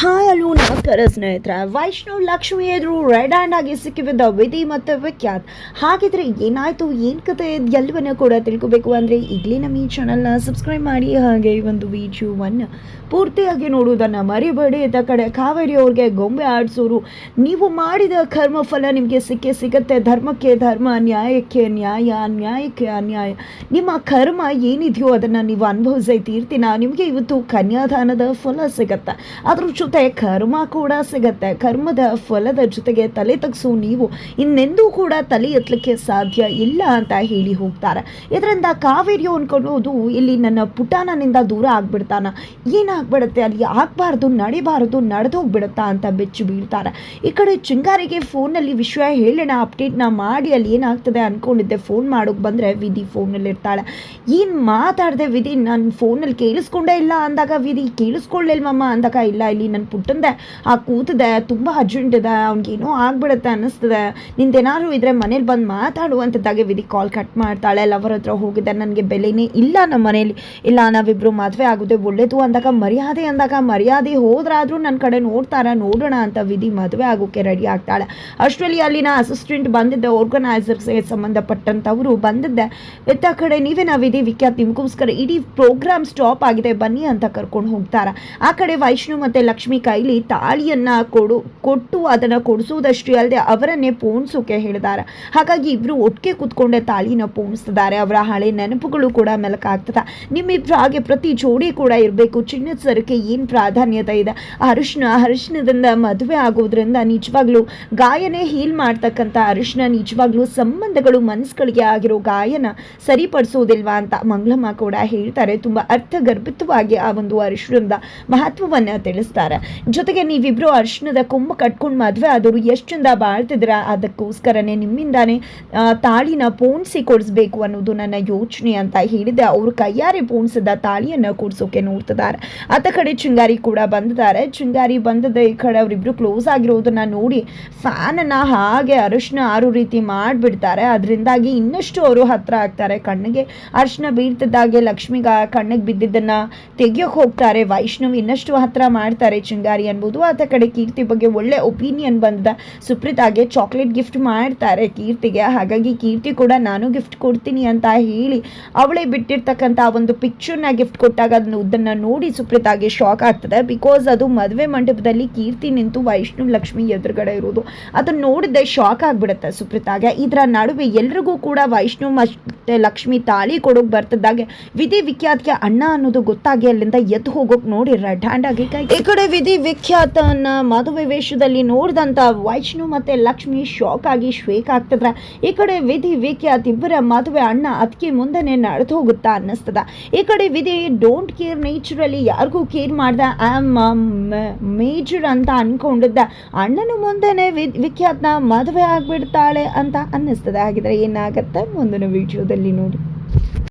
Hi ಅಲ್ಲೂ ನಮಸ್ಕಾರ ಸ್ನೇಹಿತರ. ವೈಷ್ಣವ್, ಲಕ್ಷ್ಮಿ ಎದುರು ರೆಡ್ ಹ್ಯಾಂಡ್ ಆಗಿ ಸಿಕ್ಕಿಬಿದ್ದ ವಿಧಿ ಮತ್ತು ವಿಖ್ಯಾತ್. ಹಾಗಿದ್ರೆ ಏನಾಯಿತು? ಏನು ಕತೆ? ಎಲ್ಲವನ್ನೂ ಕೂಡ ತಿಳ್ಕೊಬೇಕು ಅಂದರೆ ಈಗಲೇ ನಮ್ಮ ಈ ಚಾನಲ್ನ ಸಬ್ಸ್ಕ್ರೈಬ್ ಮಾಡಿ. ಹಾಗೆ ಈ ಒಂದು ವಿಡಿಯೋವನ್ನು ಪೂರ್ತಿಯಾಗಿ ನೋಡುವುದನ್ನು ಮರಿಬೇಡಿ. ಇದ್ದ ಕಡೆ ಕಾವೇರಿ ಅವ್ರಿಗೆ ಗೊಂಬೆ ಆಡಿಸೋರು. ನೀವು ಮಾಡಿದ ಕರ್ಮ ಫಲ ನಿಮಗೆ ಸಿಕ್ಕೇ ಸಿಗತ್ತೆ. ಧರ್ಮಕ್ಕೆ ಧರ್ಮ, ನ್ಯಾಯಕ್ಕೆ ನ್ಯಾಯ ನ್ಯಾಯಕ್ಕೆ ಅನ್ಯಾಯ. ನಿಮ್ಮ ಕರ್ಮ ಏನಿದೆಯೋ ಅದನ್ನು ನೀವು ಅನುಭವಿಸೈ ತೀರ್ತಿನ. ನಿಮಗೆ ಇವತ್ತು ಕನ್ಯಾದಾನದ ಫಲ ಸಿಗತ್ತೆ? ಅದ್ರ ಕರ್ಮ ಕೂಡ ಸಿಗತ್ತೆ. ಕರ್ಮದ ಫಲದ ಜೊತೆಗೆ ತಲೆ ತಗ್ಸು ನೀವು ಇನ್ನೆಂದೂ ಕೂಡ ತಲೆ ಎತ್ತಲಿಕ್ಕೆ ಸಾಧ್ಯ ಇಲ್ಲ ಅಂತ ಹೇಳಿ ಹೋಗ್ತಾರೆ. ಇದರಿಂದ ಕಾವೇರಿ ಅನ್ಕೊಳ್ಳೋದು ಇಲ್ಲಿ ನನ್ನ ಪುಟಾನನಿಂದ ದೂರ ಆಗ್ಬಿಡ್ತಾನ. ಏನಾಗ್ಬಿಡುತ್ತೆ? ಅಲ್ಲಿ ಆಗಬಾರ್ದು, ನಡಿಬಾರದು ನಡೆದು ಹೋಗ್ಬಿಡುತ್ತಾ ಅಂತ ಬೆಚ್ಚು ಬೀಳ್ತಾರೆ. ಈ ಕಡೆ ಚಿಂಗಾರಿಗೆ ಫೋನಲ್ಲಿ ವಿಷಯ ಹೇಳೋಣ, ಅಪ್ಡೇಟ್ನ ಮಾಡಿ, ಅಲ್ಲಿ ಏನಾಗ್ತದೆ ಅನ್ಕೊಂಡಿದ್ದೆ ಫೋನ್ ಮಾಡೋಕೆ ಬಂದರೆ ವಿಧಿ ಫೋನಲ್ಲಿ ಇರ್ತಾಳೆ. ಏನು ಮಾತಾಡಿದೆ ವಿಧಿ? ನಾನು ಫೋನಲ್ಲಿ ಕೇಳಿಸ್ಕೊಂಡೇ ಇಲ್ಲ ಅಂದಾಗ ವಿಧಿ ಕೇಳಿಸ್ಕೊಳ್ಳಿಲ್ವಮ್ಮ ಅಂದಾಗ ಇಲ್ಲ, ಇಲ್ಲಿ ನನ್ನ ಪುಟ್ಟಂದೆ. ಆ ಕೂತಿದೆ, ತುಂಬ ಅರ್ಜೆಂಟ್ ಇದೆ ಅವ್ನಿಗೇನೋ ಆಗ್ಬಿಡುತ್ತೆ ಅನ್ನಿಸ್ತದೆ. ನಿಂದೇನಾದ್ರು ಇದ್ರೆ ಮನೇಲಿ ಬಂದು ಮಾತಾಡುವಂಥದ್ದಾಗೆ ವಿಧಿ ಕಾಲ್ ಕಟ್ ಮಾಡ್ತಾಳೆ. ಲವರ್ ಹತ್ರ ಹೋಗಿದ್ದೆ, ನನಗೆ ಬೆಲೆನೇ ಇಲ್ಲ ನಮ್ಮ ಮನೇಲಿ. ಇಲ್ಲ ನಾವಿಬ್ಬರು ಮದುವೆ ಆಗೋದೇ ಒಳ್ಳೇದು ಅಂದಾಗ, ಮರ್ಯಾದೆ ಅಂದಾಗ, ಮರ್ಯಾದೆ ಹೋದ್ರಾದರೂ ನನ್ನ ಕಡೆ ನೋಡ್ತಾರ, ನೋಡೋಣ ಅಂತ ವಿಧಿ ಮದುವೆ ಆಗೋಕೆ ರೆಡಿ ಆಗ್ತಾಳೆ. ಅಷ್ಟರಲ್ಲಿ ಅಲ್ಲಿನ ಅಸಿಸ್ಟೆಂಟ್ ಬಂದಿದ್ದೆ ಆರ್ಗನೈಸರ್ಸ್ಗೆ ಸಂಬಂಧಪಟ್ಟಂಥವರು ಬಂದಿದ್ದೆ. ಎತ್ತ ಕಡೆ ನೀವೇ ನಾವು ವಿಧಿ ವಿಖ್ಯಾತ್, ನಿಮಗೋಸ್ಕರ ಇಡೀ ಪ್ರೋಗ್ರಾಮ್ ಸ್ಟಾಪ್ ಆಗಿದೆ, ಬನ್ನಿ ಅಂತ ಕರ್ಕೊಂಡು ಹೋಗ್ತಾರೆ. ಆ ಕಡೆ ವೈಷ್ಣು ಮತ್ತು ಲಕ್ಷ್ಮಿ ಕೈಲಿ ತಾಳಿಯನ್ನ ಕೊಡು, ಕೊಟ್ಟು ಅದನ್ನು ಕೊಡಿಸುವುದಷ್ಟೇ ಅಲ್ಲದೆ ಅವರನ್ನೇ ಪೋಣಿಸೋಕೆ ಹೇಳಿದ್ದಾರೆ. ಹಾಗಾಗಿ ಇಬ್ಬರು ಒಟ್ಟಿಗೆ ಕೂತ್ಕೊಂಡೆ ತಾಳಿನ ಪೋಣಿಸ್ತಿದ್ದಾರೆ. ಅವರ ಹಳೆ ನೆನಪುಗಳು ಕೂಡ ಮೆಲಕಾಗ್ತದೆ. ನಿಮ್ಮಿಬ್ರು ಹಾಗೆ ಪ್ರತಿ ಜೋಡಿ ಕೂಡ ಇರಬೇಕು. ಚಿನ್ನದ ಸರಕ್ಕೆ ಏನು ಪ್ರಾಧಾನ್ಯತೆ ಇದೆ? ಅರಿಶಿನ, ಅರಿಶಿನದಿಂದ ಮದುವೆ ಆಗೋದ್ರಿಂದ ನಿಜವಾಗ್ಲೂ ಗಾಯನೇ ಹೀಲ್ ಮಾಡ್ತಕ್ಕಂಥ ಅರಿಶಿನ, ನಿಜವಾಗ್ಲೂ ಸಂಬಂಧಗಳು ಮನಸ್ಸುಗಳಿಗೆ ಆಗಿರೋ ಗಾಯನ ಸರಿಪಡಿಸೋದಿಲ್ವಾ ಅಂತ ಮಂಗಳಮ್ಮ ಕೂಡ ಹೇಳ್ತಾರೆ. ತುಂಬ ಅರ್ಥಗರ್ಭಿತವಾಗಿ ಆ ಒಂದು ಅರಿಶಿನದ ಮಹತ್ವವನ್ನು ತಿಳಿಸ್ತಾರೆ. ಜೊತೆಗೆ ನೀವಿಬ್ರು ಅರ್ಶನದ ಕೊಂಬು ಕಟ್ಕೊಂಡು ಮದುವೆ ಆದವರು ಎಷ್ಟು ಚಂದ ಬಾಳ್ತಿದ್ರ ಅದಕ್ಕೋಸ್ಕರನೇ ನಿಮ್ಮಿಂದಾನೇ ತಾಳಿನ ಪೋಣಿಸಿ ಕೊಡಿಸ್ಬೇಕು ಅನ್ನೋದು ನನ್ನ ಯೋಚನೆ ಅಂತ ಹೇಳಿದೆ ಅವರು ಕೈಯಾರೆ ಪೋಣಿಸಿದ ತಾಳಿಯನ್ನು ಕೂಡಿಸೋಕೆ ನೋಡ್ತಿದ್ದಾರೆ. ಆತ ಕಡೆ ಚಿಂಗಾರಿ ಕೂಡ ಬಂದಿದ್ದಾರೆ. ಚಿಂಗಾರಿ ಬಂದದ ಈ ಕಡೆ ಅವರಿಬ್ರು ಕ್ಲೋಸ್ ಆಗಿರೋದನ್ನ ನೋಡಿ ಫ್ಯಾನನ್ನು ಹಾಗೆ ಅರಿಶಿನ ಆರು ರೀತಿ ಮಾಡಿಬಿಡ್ತಾರೆ. ಅದರಿಂದಾಗಿ ಇನ್ನಷ್ಟು ಅವರು ಹತ್ರ ಆಗ್ತಾರೆ. ಕಣ್ಣಿಗೆ ಅರಿಶಿನ ಬೀಳ್ತಿದ್ದಾಗೆ ಲಕ್ಷ್ಮಿಗ ಕಣ್ಣಿಗೆ ಬಿದ್ದಿದ್ದನ್ನ ತೆಗಿಯೋಕೆ ಹೋಗ್ತಾರೆ. ವೈಷ್ಣವ್ ಇನ್ನಷ್ಟು ಹತ್ರ ಮಾಡ್ತಾರೆ. ಚಿಂಗಾರಿ ಅನ್ಬೋದು. ಆತ ಕಡೆ ಕೀರ್ತಿ ಬಗ್ಗೆ ಒಳ್ಳೆ ಒಪಿನಿಯನ್ ಬಂದಿದೆ ಸುಪ್ರೀತಾಗೆ ಚಾಕ್ಲೇಟ್ ಗಿಫ್ಟ್ ಮಾಡ್ತಾರೆ ಕೀರ್ತಿಗೆ. ಹಾಗಾಗಿ ಕೀರ್ತಿ ಕೂಡ ನಾನು ಗಿಫ್ಟ್ ಕೊಡ್ತೀನಿ ಅಂತ ಹೇಳಿ ಅವಳೇ ಬಿಟ್ಟಿರ್ತಕ್ಕಂಥ ಒಂದು ಪಿಕ್ಚರ್ನ ಗಿಫ್ಟ್ ಕೊಟ್ಟಾಗ ಅದನ್ನು ಉದ್ದನ್ನ ನೋಡಿ ಸುಪ್ರೀತಾಗೆ ಶಾಕ್ ಆಗ್ತದೆ. ಬಿಕಾಸ್ ಅದು ಮದುವೆ ಮಂಟಪದಲ್ಲಿ ಕೀರ್ತಿ ನಿಂತು ವೈಷ್ಣು, ಲಕ್ಷ್ಮಿ ಎದುರುಗಡೆ ಇರೋದು. ಅದನ್ನ ನೋಡಿದ್ರೆ ಶಾಕ್ ಆಗ್ಬಿಡುತ್ತೆ ಸುಪ್ರೀತಾಗೆ ಇದರ ನಡುವೆ ಎಲ್ರಿಗೂ ಕೂಡ ವೈಷ್ಣವ್ ಮತ್ತೆ ಲಕ್ಷ್ಮಿ ತಾಳಿ ಕೊಡೋಕೆ ಬರ್ತಿದ್ದಾಗೆ. ವಿಧಿ ವಿಖ್ಯಾತ್ಗೆ ಅಣ್ಣ ಅನ್ನೋದು ಗೊತ್ತಾಗಿ ಅಲ್ಲಿಂದ ಎದ್ದು ಹೋಗೋಕೆ ನೋಡಿ ರೆಡ್ ಹ್ಯಾಂಡ್ ಕೈ ಈ ಕಡೆ ವಿಧಿ ವಿಖ್ಯಾತನ ಮದುವೆ ವೇಷದಲ್ಲಿ ನೋಡಿದಂತ ವೈಷ್ಣು ಮತ್ತೆ ಲಕ್ಷ್ಮಿ ಶಾಕ್ ಆಗಿ ಶ್ವೇಕ್ ಆಗ್ತಿದ್ರೆ ಈ ಕಡೆ ವಿಧಿ ವಿಖ್ಯಾತ್ ಇಬ್ಬರ ಮದುವೆ ಅಣ್ಣ ಅದಕ್ಕೆ ಮುಂದೆನೆ ನಡೆದು ಹೋಗುತ್ತಾ ಅನ್ನಿಸ್ತದ. ಈ ಕಡೆ ವಿಧಿ ಡೋಂಟ್ ಕೇರ್ ನೇಚರಲ್ಲಿ ಯಾರಿಗೂ ಕೇರ್ ಮಾಡ್ದೆ. ಆಮ್ ಮೇಜರ್ ಅಂತ ಅನ್ಕೊಂಡಿದ್ದ. ಅಣ್ಣನ ಮುಂದೆನೆ ವಿಖ್ಯಾತ್ನ ಮದುವೆ ಆಗಿಬಿಡ್ತಾಳೆ ಅಂತ ಅನ್ನಿಸ್ತದೆ. ಹಾಗಿದ್ರೆ ಏನಾಗುತ್ತೆ ಮುಂದಿನ ವಿಡಿಯೋದಲ್ಲಿ ನೋಡಿ.